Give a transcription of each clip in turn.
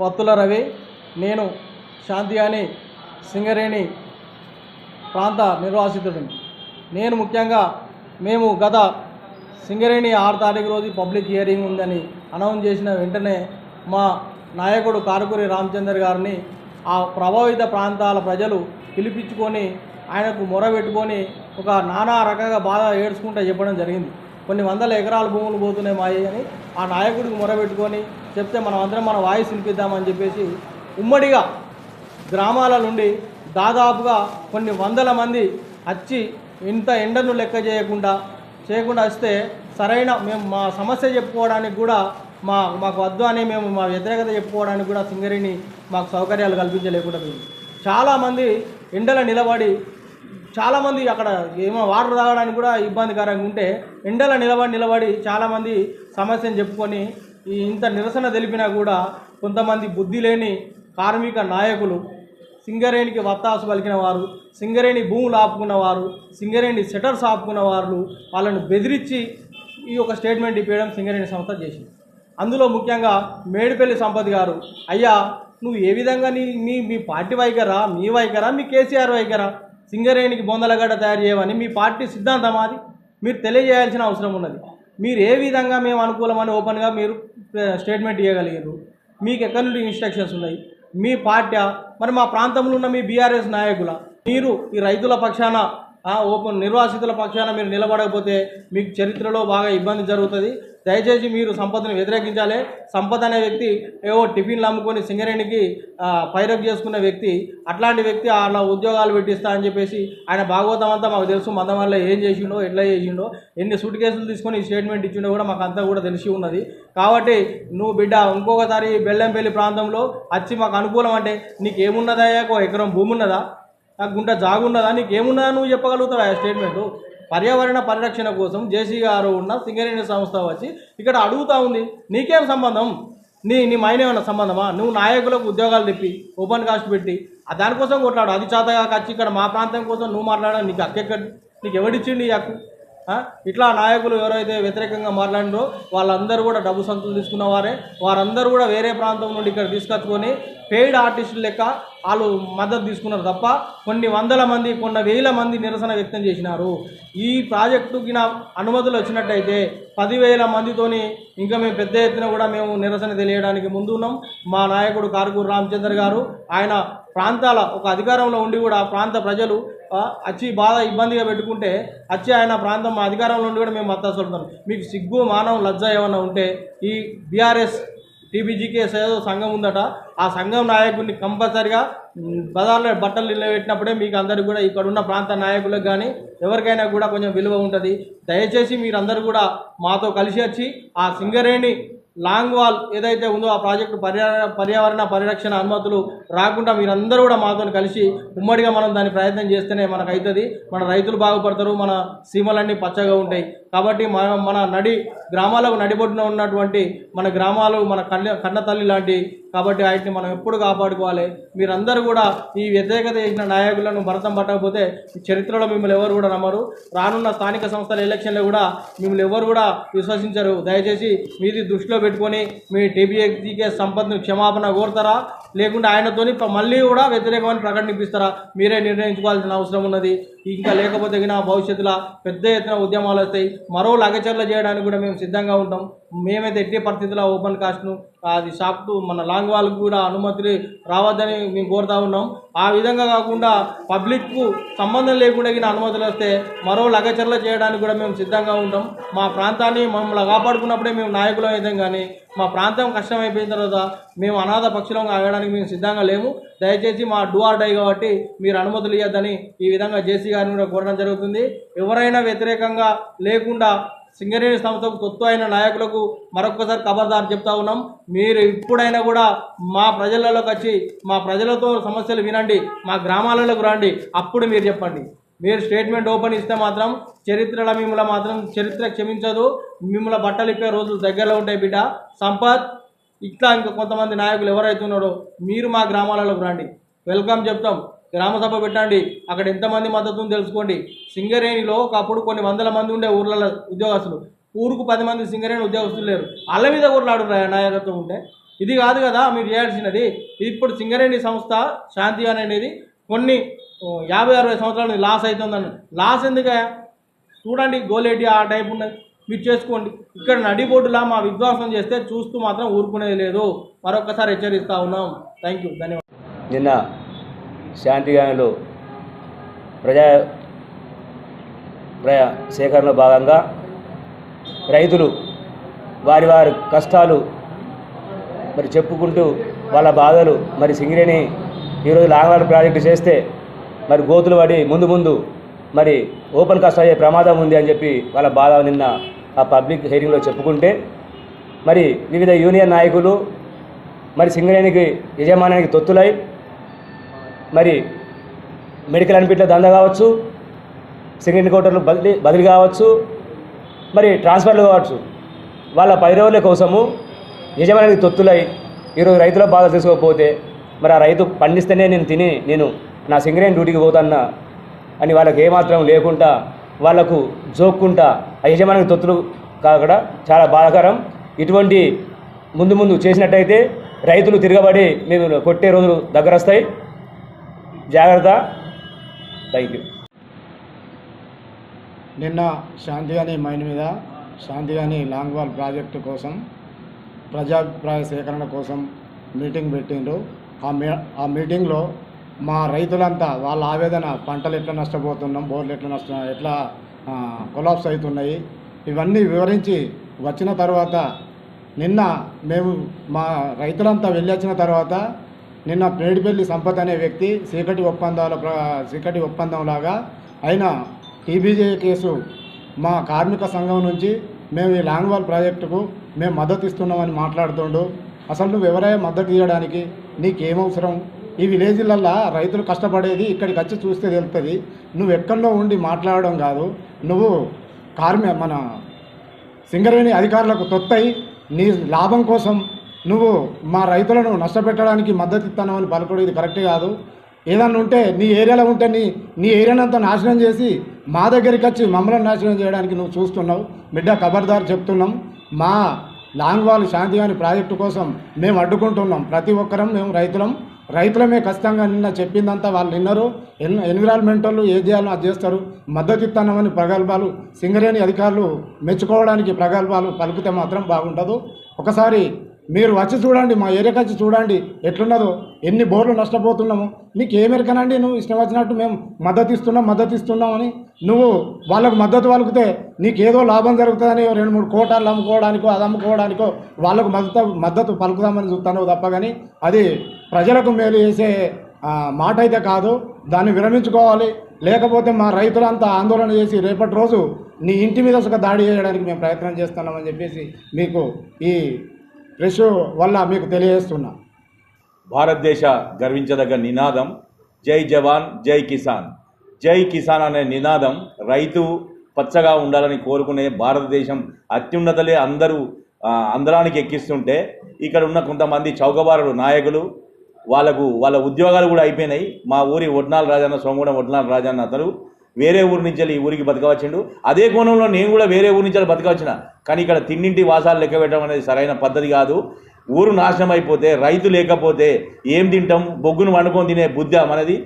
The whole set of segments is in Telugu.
పత్తుల రవి నేను శాంతి అని సింగరేణి ప్రాంత నిర్వాసితుడిని. నేను ముఖ్యంగా మేము గత సింగరేణి ఆరు తారీఖు రోజు పబ్లిక్ హియరింగ్ ఉందని అనౌన్స్ చేసిన వెంటనే మా నాయకుడు కారుకూరి రామచందర్ గారిని ఆ ప్రభావిత ప్రాంతాల ప్రజలు పిలిపించుకొని ఆయనకు మొర పెట్టుకొని ఒక నానా రకంగా బాగా ఏడ్చుకుంటూ చెప్పడం జరిగింది. కొన్ని వందల ఎకరాల భూములు పోతున్నాయి మాయి అని ఆ నాయకుడికి మొర పెట్టుకొని చెప్తే మనం అందరం మన వాయిస్ వినిపిద్దామని చెప్పేసి ఉమ్మడిగా గ్రామాల నుండి దాదాపుగా కొన్ని వందల మంది వచ్చి ఇంత ఎండను లెక్క చేయకుండా చేయకుండా వస్తే సరైన మేము మా సమస్య చెప్పుకోవడానికి కూడా మా మాకు వద్దు అని మేము మా వ్యతిరేకత చెప్పుకోవడానికి కూడా సింగరేణి మాకు సౌకర్యాలు కల్పించలేకుండా పోయింది. చాలామంది ఎండల నిలబడి చాలామంది అక్కడ ఏమో వాటర్ తాగడానికి కూడా ఇబ్బందికరంగా ఉంటే ఎండల నిలబడి నిలబడి చాలామంది సమస్యను చెప్పుకొని ఈ ఇంత నిరసన తెలిపినా కూడా కొంతమంది బుద్ధి లేని కార్మిక నాయకులు సింగరేణికి వత్తాసు పలికిన వారు సింగరేణి భూములు ఆపుకున్న వారు సింగరేణి సెటర్స్ ఆపుకున్న వాళ్ళు వాళ్ళను బెదిరించి ఈ యొక్క స్టేట్మెంట్ ఇప్పించడం సింగరేణి సంస్థ చేసింది. అందులో ముఖ్యంగా మేడిపల్లి సంపత్ గారు అయ్యా నువ్వు ఏ విధంగా నీ మీ మీ పార్టీ వైఖరా మీ వైఖరా మీ కేసీఆర్ వైఖరా? సింగరేణికి బొందలగడ్డ తయారు చేయమని మీ పార్టీ సిద్ధాంతం అది. మీరు తెలియజేయాల్సిన అవసరం ఉన్నది. మీరు ఏ విధంగా మేము అనుకూలమని ఓపెన్గా మీరు స్టేట్మెంట్ ఇవ్వగలిగారు మీకు ఎక్కడి నుండి ఇన్స్ట్రక్షన్స్ ఉన్నాయి? మీ పార్టీ మరి మా ప్రాంతంలో ఉన్న మీ బీఆర్ఎస్ నాయకుల మీరు ఈ రైతుల పక్షాన ఓపెన్ నిర్వాసితుల పక్షాన మీరు నిలబడకపోతే మీకు చరిత్రలో బాగా ఇబ్బంది జరుగుతుంది. దయచేసి మీరు సంపదను వ్యతిరేకించాలి. సంపద అనే వ్యక్తి ఏవో టిఫిన్లు అమ్ముకొని సింగరేణికి పైరప్ చేసుకున్న వ్యక్తి అట్లాంటి వ్యక్తి అలా ఉద్యోగాలు పెట్టిస్తా అని చెప్పేసి ఆయన భాగవతం అంతా మాకు తెలుసు. మందం వల్ల ఏం చేసిండో ఎట్లా చేసిండో ఎన్ని సూట్ కేసులు తీసుకొని స్టేట్మెంట్ ఇచ్చిండో కూడా మాకు అంతా కూడా తెలిసి ఉన్నది. కాబట్టి నువ్వు బిడ్డ ఇంకొకసారి బెల్లంపల్లి ప్రాంతంలో వచ్చి మాకు అనుకూలం అంటే నీకు ఏమున్నదయ్యా ఒక ఎకరం భూమి ఉన్నదా నాకు గుంట జాగున్నదా? నీకు ఏమున్నా నువ్వు చెప్పగలుగుతావు ఆ స్టేట్మెంట్ పర్యావరణ పరిరక్షణ కోసం జేసీ గారు ఉన్న సింగరేణి సంస్థ వచ్చి ఇక్కడ అడుగుతా ఉంది. నీకేం సంబంధం? నీ నీ మైన ఏమన్నా సంబంధమా? నువ్వు నాయకులకు ఉద్యోగాలు తెప్పి ఓపెన్ కాస్ట్ పెట్టి ఆ దానికోసం కొట్లాడు. అది చేతగా వచ్చి ఇక్కడ మా ప్రాంతం కోసం నువ్వు మాట్లాడా నీకు హక్కెక్కడ నీకు ఎవడిచ్చిండి ఈ హక్కు? ఇట్లా నాయకులు ఎవరైతే వ్యతిరేకంగా మాట్లాడినో వాళ్ళందరూ కూడా డబ్బు సంతులు తీసుకున్న వారే వారందరూ కూడా వేరే ప్రాంతం నుండి ఇక్కడ తీసుకొచ్చుకొని పెయిడ్ ఆర్టిస్టులు లెక్క వాళ్ళు మద్దతు తీసుకున్నారు తప్ప కొన్ని వందల మంది కొన్ని వేల మంది నిరసన వ్యక్తం చేసినారు. ఈ ప్రాజెక్టుకి నా అనుమతులు వచ్చినట్టయితే పదివేల మందితోని ఇంకా మేము పెద్ద ఎత్తున కూడా మేము నిరసన తెలియడానికి ముందు ఉన్నాం. మా నాయకుడు కారుకూరు రామచంద్ర గారు ఆయన ప్రాంతాల ఒక అధికారంలో ఉండి కూడా ప్రాంత ప్రజలు వచ్చి బాధ ఇబ్బందిగా పెట్టుకుంటే వచ్చి ఆయన ప్రాంతం మా అధికారంలో ఉండి కూడా మేము మద్దతు చూడతాం మీకు సిగ్గు మానం లజ్జ ఏమన్నా ఉంటే ఈ బీఆర్ఎస్ టీబీజీకే ఏదో సంఘం ఉందట ఆ సంఘం నాయకుడిని కంపల్సరిగా బజార్లో బట్టలు నిలబెట్టినప్పుడే మీకు అందరికీ కూడా ఇక్కడ ఉన్న ప్రాంత నాయకులకు కానీ ఎవరికైనా కూడా కొంచెం విలువ ఉంటుంది. దయచేసి మీరందరూ కూడా మాతో కలిసి వచ్చి ఆ సింగరేణి లాంగ్ వాల్ ఏదైతే ఉందో ఆ ప్రాజెక్టు పర్యా పర్యావరణ పరిరక్షణ అనుమతులు రాకుండా మీరందరూ కూడా మాతో కలిసి ఉమ్మడిగా మనం దాని ప్రయత్నం చేస్తేనే మనకు అవుతుంది మన రైతులు బాగుపడతారు మన సీమలన్నీ పచ్చగా ఉంటాయి. కాబట్టి మన మన నడి గ్రామాలకు నడిబొడ్డున ఉన్నటువంటి మన గ్రామాలు మన కన్న కన్న తల్లి లాంటి కాబట్టి వాటిని మనం ఎప్పుడు కాపాడుకోవాలి? మీరందరూ కూడా ఈ వ్యతిరేకత చేసిన నాయకులను భరతం పట్టకపోతే చరిత్రలో మిమ్మల్ని ఎవరు కూడా నమ్మరు. రానున్న స్థానిక సంస్థల ఎలక్షన్లో కూడా మిమ్మల్ని ఎవరు కూడా విశ్వసించరు. దయచేసి మీది దృష్టిలో పెట్టుకొని మీ టీబీఎస్కే సంపత్ను క్షమాపణ కోరుతారా? లేకుంటే ఆయనతోని మళ్ళీ కూడా వ్యతిరేకమని ప్రకటిపిస్తారా? మీరే నిర్ణయించుకోవాల్సిన అవసరం ఉన్నది. ఇంకా లేకపోతే గిన భవిష్యత్తులో పెద్ద ఎత్తున ఉద్యమాలు వస్తాయి. మరో లగచర్ల చేయడానికి కూడా మేము సిద్ధంగా ఉంటాం. మేమైతే ఎట్టి పరిస్థితుల్లో ఓపెన్ కాస్ట్ను అది షాప్ మన లాంగ్ వాళ్ళకు కూడా అనుమతి రావద్దని మేము కోరుతా ఉన్నాం. ఆ విధంగా కాకుండా పబ్లిక్కు సంబంధం లేకుండా గిన అనుమతులు వస్తే మరో లగచర్ల చేయడానికి కూడా మేము సిద్ధంగా ఉంటాం. మా ప్రాంతాన్ని మమ్మల్ని కాపాడుకున్నప్పుడే మేము నాయకులు అవుతాం కానీ మా ప్రాంతం కష్టం అయిపోయిన తర్వాత మేము అనాథ పక్షులం ఆగడానికి మేము సిద్ధంగా లేము. దయచేసి మా డూఆర్ డై కాబట్టి మీరు అనుమతులు ఇవ్వద్దని ఈ విధంగా జేసీ గారిని కూడా కోరడం జరుగుతుంది. ఎవరైనా వ్యతిరేకంగా లేకుండా సింగరేణి సంస్థకు సొత్తు అయిన నాయకులకు మరొకసారి ఖబర్దారు చెప్తా ఉన్నాం. మీరు ఇప్పుడైనా కూడా మా ప్రజలలోకి వచ్చి మా ప్రజలతో సమస్యలు వినండి మా గ్రామాలలోకి రండి. అప్పుడు మీరు చెప్పండి. మీరు స్టేట్మెంట్ ఓపెన్ ఇస్తే మాత్రం చరిత్రలో మిమ్మల్ని మాత్రం చరిత్ర క్షమించదు. మిమ్మల్ని బట్టలు ఇప్పే రోజులు దగ్గరలో ఉంటాయి బిడ్డ. సంపత్ ఇట్లా ఇంకా కొంతమంది నాయకులు ఎవరైతే ఉన్నారో మీరు మా గ్రామాలలోకి రండి. వెల్కమ్ చెప్తాం. గ్రామసభ పెట్టండి. అక్కడ ఎంతమంది మద్దతు తెలుసుకోండి. సింగరేణిలో ఒకప్పుడు కొన్ని వందల మంది ఉండే ఊర్లలో ఉద్యోగస్తులు. ఊరుకు పది మంది సింగరేణి ఉద్యోగస్తులు లేరు. వాళ్ళ మీద ఊర్లాడు నాయకత్వం ఉంటే? ఇది కాదు కదా మీరు చేయాల్సినది. ఇప్పుడు సింగరేణి సంస్థ శాంతి అనేది కొన్ని యాభై అరవై సంవత్సరాల నుంచి లాస్ అవుతుందని లాస్ ఎందుకే చూడండి గోలేటి ఆ టైప్ ఉన్నది. మీరు చేసుకోండి. ఇక్కడ నడిబొడ్డులా మా విధ్వంసం చేస్తే చూస్తూ మాత్రం ఊరుకునేది లేదు. మరొకసారి హెచ్చరిస్తా ఉన్నాం. థ్యాంక్ యూ ధన్యవాదాలు. నిన్న శాంతిగాయంలో ప్రజా ప్రజా సేకరణలో భాగంగా రైతులు వారి వారి కష్టాలు మరి చెప్పుకుంటూ వాళ్ళ బాధలు మరి సింగరేణి ఈరోజు లాంగవాడ ప్రాజెక్టు చేస్తే మరి గోతులు పడి ముందు ముందు మరి ఓపెన్ కాస్ట్ అయ్యే ప్రమాదం ఉంది అని చెప్పి వాళ్ళ బాధ నిన్న ఆ పబ్లిక్ హెయిరింగ్లో చెప్పుకుంటే మరి వివిధ యూనియన్ నాయకులు మరి సింగరేణికి యజమానానికి తొత్తులై మరి మెడికల్ అనిపిట్ల దంద కావచ్చు సింగరేణి కోటర్లు బదిలీ బదిలీ కావచ్చు మరి ట్రాన్స్ఫర్లు కావచ్చు. వాళ్ళ పది రోజుల కోసము యజమానికి తొత్తులై ఈరోజు రైతుల బాధ తీసుకోకపోతే మరి ఆ రైతు పండిస్తేనే నేను తిని నేను నా సింగరేణి డ్యూటీకి పోతాన్నా అని వాళ్ళకి ఏమాత్రం లేకుండా వాళ్ళకు జోక్కుంటా ఆ యజమానికి తొత్తులు కాకుండా చాలా బాధాకరం. ఇటువంటి ముందు ముందు చేసినట్టయితే రైతులు తిరగబడి మేము కొట్టే రోజులు దగ్గర వస్తాయి జాగ్రత్త. థ్యాంక్ యూ నిన్న శాంతిగాని మైన్ మీద శాంతిగాని లాంగ్ వాల్ ప్రాజెక్టు కోసం ప్రజాభిప్రాయ సేకరణ కోసం మీటింగ్ పెట్టిండ్రు. ఆ మీ ఆ మీటింగ్లో మా రైతులంతా వాళ్ళ ఆవేదన పంటలు ఎట్లా నష్టపోతున్నాం బోర్లు ఎట్లా నష్ట ఎట్లా కొలాప్స్ అవుతున్నాయి ఇవన్నీ వివరించి వచ్చిన తర్వాత నిన్న మేము మా రైతులంతా వెళ్ళొచ్చిన తర్వాత నిన్న పేడిపల్లి సంపత్ అనే వ్యక్తి చీకటి ఒప్పందాల చీకటి ఒప్పందంలాగా అయిన టీబీజే కేసు మా కార్మిక సంఘం నుంచి మేము ఈ ల్యాండ్ వాల్ ప్రాజెక్టుకు మేము మద్దతు ఇస్తున్నామని మాట్లాడుతుండు. అసలు నువ్వు ఎవరైనా మద్దతు ఇవ్వడానికి నీకేమవసరం? ఈ విలేజ్లల్లో రైతులు కష్టపడేది ఇక్కడికి వచ్చి చూస్తే తెలుస్తుంది నువ్వు ఎక్కడో ఉండి మాట్లాడడం కాదు. నువ్వు కార్మి మన సింగరేణి అధికారులకు తొత్తై నీ లాభం కోసం నువ్వు మా రైతులను నష్టపెట్టడానికి మద్దతు ఇస్తానని పలకడం ఇది కరెక్ట్ కాదు. ఏదన్నా ఉంటే నీ ఏరియాలో ఉంటే నీ నీ ఏరియానంతా నాశనం చేసి మా దగ్గరికి వచ్చి మమ్మల్ని నాశనం చేయడానికి నువ్వు చూస్తున్నావు. బిడ్డ ఖబర్దారు చెప్తున్నాం. మా లాంగ్వాల్ శాంతి అని ప్రాజెక్టు కోసం మేము అడ్డుకుంటున్నాం. ప్రతి ఒక్కరం మేము రైతులం. రైతులమే ఖచ్చితంగా నిన్న చెప్పిందంతా వాళ్ళు విన్నారు. ఎన్ ఎన్విరాన్మెంట్ వాళ్ళు ఏ చేయాలో అది చేస్తారు. మద్దతు ఇస్తానమని ప్రగల్భాలు సింగరేణి అధికారులు మెచ్చుకోవడానికి ప్రగల్భాలు పలికితే మాత్రం బాగుండదు. ఒకసారి మీరు వచ్చి చూడండి మా ఏరియాకి వచ్చి చూడండి ఎట్లున్నదో ఎన్ని బోర్లు నష్టపోతున్నాము. నీకు ఏమెరకనండి నువ్వు ఇష్టం వచ్చినట్టు మేము మద్దతు ఇస్తున్నాం మద్దతు ఇస్తున్నామని నువ్వు వాళ్ళకు మద్దతు పలుకుతే నీకేదో లాభం జరుగుతుందని రెండు మూడు కోటాలు అమ్ముకోవడానికో అది అమ్ముకోవడానికో వాళ్ళకు మద్దతు మద్దతు పలుకుదామని చూస్తాను తప్ప కానీ అది ప్రజలకు మేలు చేసే మాట అయితే కాదు. దాన్ని విరమించుకోవాలి. లేకపోతే మా రైతులంతా ఆందోళన చేసి రేపటి రోజు నీ ఇంటి మీద ఒక దాడి చేయడానికి మేము ప్రయత్నం చేస్తున్నామని చెప్పేసి మీకు ఈ ప్రెస్ వల్ల మీకు తెలియజేస్తున్నా. భారతదేశ గర్వించదగ్గ నినాదం జై జవాన్ జై కిసాన్. జై కిసాన్ అనే నినాదం రైతు పచ్చగా ఉండాలని కోరుకునే భారతదేశం అత్యున్నతలే అందరూ అందరానికి ఎక్కిస్తుంటే ఇక్కడ ఉన్న కొంతమంది చౌకబారుడు నాయకులు వాళ్ళకు వాళ్ళ ఉద్యోగాలు కూడా అయిపోయినాయి. మా ఊరి ఒడ్నాల్ రాజన్న సోమగూడెం ఒడ్నాల రాజన్న అతను వేరే ఊరి నుంచి ఈ ఊరికి బతకవచ్చిండు. అదే కోణంలో నేను కూడా వేరే ఊరి నుంచి బతకవచ్చిన. కానీ ఇక్కడ తిన్నింటి వాసాలు లెక్క పెట్టడం అనేది సరైన పద్ధతి కాదు. ఊరు నాశనం అయిపోతే రైతు లేకపోతే ఏం తింటాం? బొగ్గును వండుకొని తినే బుద్ధ మనది.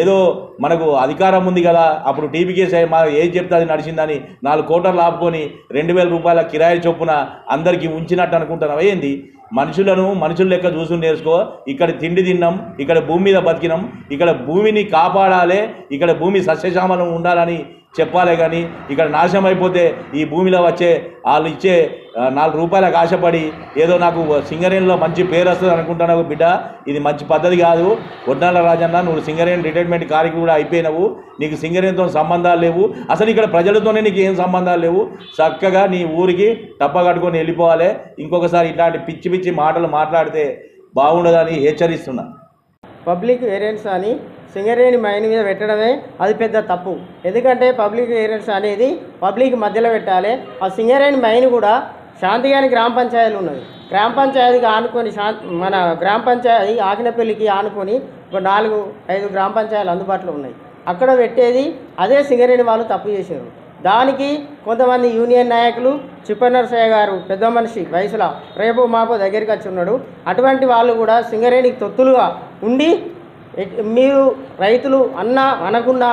ఏదో మనకు అధికారం ఉంది కదా. అప్పుడు టీపీకేస్ మా ఏం చెప్తే అది నడిచిందని నాలుగు కోటర్లు ఆపుకొని రెండు వేల రూపాయల కిరాయి చొప్పున అందరికీ ఉంచినట్టు అనుకుంటున్నావు ఏంది? మనుషులను మనుషుల లెక్క చూసుకుని నేర్చుకో. ఇక్కడ తిండి తిన్నాం ఇక్కడ భూమి మీద బతికినాం ఇక్కడ భూమిని కాపాడాలి ఇక్కడ భూమి సస్యశ్యామలం ఉండాలని చెప్పాలే కానీ ఇక్కడ నాశనం అయిపోతే ఈ భూమిలో వచ్చే వాళ్ళు ఇచ్చే నాలుగు రూపాయలకు ఆశపడి ఏదో నాకు సింగరేణిలో మంచి పేరు వస్తుంది అనుకుంటున్నావు బిడ్డ. ఇది మంచి పద్ధతి కాదు. ఒడ్నాల రాజన్న నువ్వు సింగరేణి రిటైర్మెంట్ కార్యక్రమం కూడా అయిపోయినావు. నీకు సింగరేణితో సంబంధాలు లేవు. అసలు ఇక్కడ ప్రజలతోనే నీకు ఏం సంబంధాలు లేవు. చక్కగా నీ ఊరికి టప్ప కట్టుకొని వెళ్ళిపోవాలి. ఇంకొకసారి ఇట్లాంటి పిచ్చి పిచ్చి మాటలు మాట్లాడితే బాగుండదని హెచ్చరిస్తున్నా. పబ్లిక్ ఏరియన్స్ అని సింగరేణి మైన్ మీద పెట్టడమే అది పెద్ద తప్పు. ఎందుకంటే పబ్లిక్ ఏరియన్స్ అనేది పబ్లిక్ మధ్యలో పెట్టాలి. ఆ సింగరేణి మైన్ కూడా శాంతిగాని గ్రామ పంచాయతీలు ఉన్నది. గ్రామ పంచాయతీకి ఆనుకొని మన గ్రామ పంచాయతీ ఆకినపల్లికి ఆనుకొని ఒక నాలుగు ఐదు గ్రామ పంచాయతీలు అందుబాటులో ఉన్నాయి. అక్కడ పెట్టేది అదే సింగరేణి వాళ్ళు తప్పు చేశారు. దానికి కొంతమంది యూనియన్ నాయకులు చిప్పనరసయ్య గారు పెద్ద మనిషి వయసులో రేపు మాపో దగ్గరికి వచ్చి ఉన్నాడు. అటువంటి వాళ్ళు కూడా సింగరేణికి తొత్తులుగా ఉండి మీరు రైతులు అన్నా అనకుండా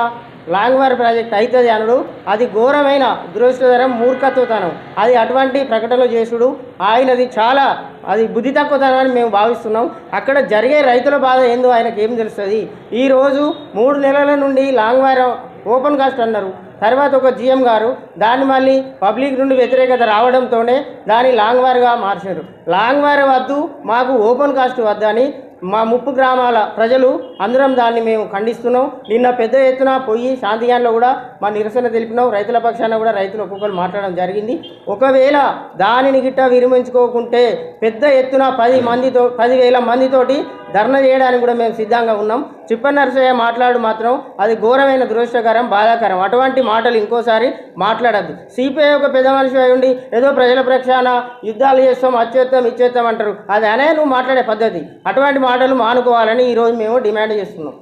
లాంగ్వార్ ప్రాజెక్ట్ అవుతుంది అనడు అది ఘోరమైన దురదృష్టకరం మూర్ఖత్వతనం. అది అటువంటి ప్రకటనలు చేసుడు ఆయనది చాలా అది బుద్ధి తక్కువతనం అని మేము భావిస్తున్నాం. అక్కడ జరిగే రైతుల బాధ ఏందో ఆయనకు ఏం తెలుస్తుంది ఈరోజు మూడు నెలల నుండి లాంగ్వార్ ఓపెన్ కాస్ట్ అన్నారు. తర్వాత ఒక జిఎం గారు దాన్ని మళ్ళీ పబ్లిక్ నుండి వ్యతిరేకత రావడంతోనే దాన్ని లాంగ్ వార్గా మార్చారు. లాంగ్ వార్ వద్దు మాకు ఓపెన్ కాస్ట్ వద్దని మా ముప్పు గ్రామాల ప్రజలు అందరం దాన్ని మేము ఖండిస్తున్నాం. నిన్న పెద్ద ఎత్తున పోయి శాంతిగాన్లో కూడా మా నిరసన తెలిపినాం. రైతుల పక్షాన కూడా రైతులు ఒక్కొక్కరు మాట్లాడడం జరిగింది. ఒకవేళ దానిని గిట్ట విరమించుకోకుంటే పెద్ద ఎత్తున పది మందితో పదివేల మందితోటి ధర్నా చేయడానికి కూడా మేము సిద్ధంగా ఉన్నాం. చిప్ప నరసయ్య మాట్లాడు మాత్రం అది ఘోరమైన దురదృష్టకరం బాధాకరం. అటువంటి మాటలు ఇంకోసారి మాట్లాడద్దు. సిపిఐ ఒక పెద్ద మనిషి అయి ఉండి ఏదో ప్రజల ప్రక్షాళన యుద్ధాలు చేస్తాం అచ్చేస్తాం ఇచ్చేస్తాం అంటారు. అది అనే నువ్వు మాట్లాడే పద్ధతి. అటువంటి మాటలు మానుకోవాలని ఈరోజు మేము డిమాండ్ చేస్తున్నాం.